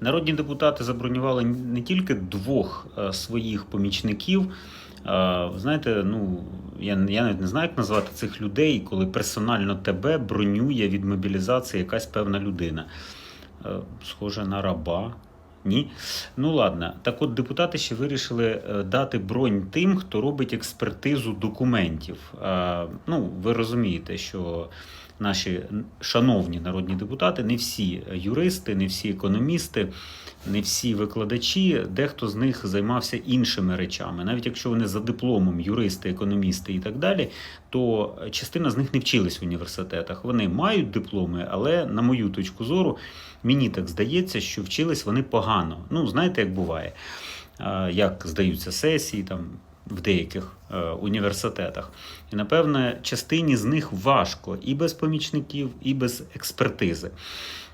Народні депутати забронювали не тільки двох е, своїх помічників. Е, Знаєте, ну я, я навіть не знаю, як назвати цих людей, коли персонально тебе бронює від мобілізації якась певна людина. Е, Схоже на раба. Ні. Ну ладно. Так от депутати ще вирішили е, дати бронь тим, хто робить експертизу документів. Е, Ну, ви розумієте, що наші шановні народні депутати, не всі юристи, не всі економісти, не всі викладачі, дехто з них займався іншими речами. Навіть якщо вони за дипломом юристи, економісти і так далі, то частина з них не вчились в університетах. Вони мають дипломи, але на мою точку зору, мені так здається, що вчились вони погано. Ну, знаєте, як буває, Е, як здаються сесії там. В деяких е, університетах. І, напевне, частині з них важко і без помічників, і без експертизи.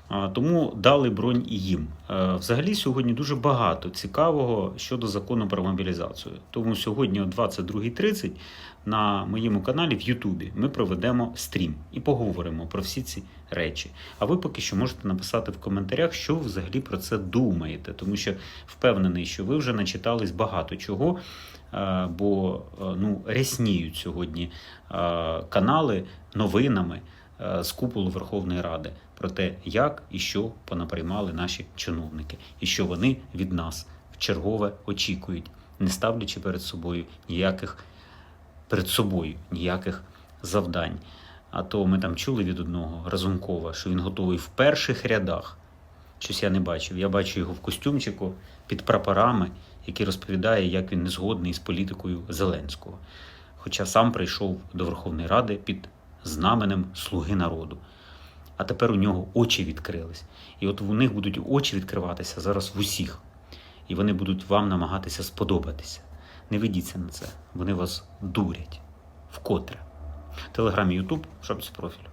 Тому дали бронь і їм. Е, Взагалі сьогодні дуже багато цікавого щодо закону про мобілізацію. Тому сьогодні о 22.30 на моєму каналі в Ютубі ми проведемо стрім і поговоримо про всі ці речі. А ви поки що можете написати в коментарях, що ви взагалі про це думаєте, тому що впевнений, що ви вже начитались багато чого. Е, Бо е, ну, рясніють сьогодні канали новинами з куполу Верховної Ради про те, як і що понаприймали наші чиновники, і що вони від нас в чергове очікують, не ставлячи перед собою ніяких перед собою ніяких завдань. А то ми там чули від одного Разумкова, що він готовий в перших рядах. Щось я не бачив. Я бачу його в костюмчику під прапорами, який розповідає, як він не згодний з політикою Зеленського. Хоча сам прийшов до Верховної Ради під знаменем Слуги народу. А тепер у нього очі відкрились. І от у них будуть очі відкриватися зараз в усіх. І вони будуть вам намагатися сподобатися. Не ведіться на це. Вони вас дурять. Вкотре. Телеграм і Ютуб, шапці профілю.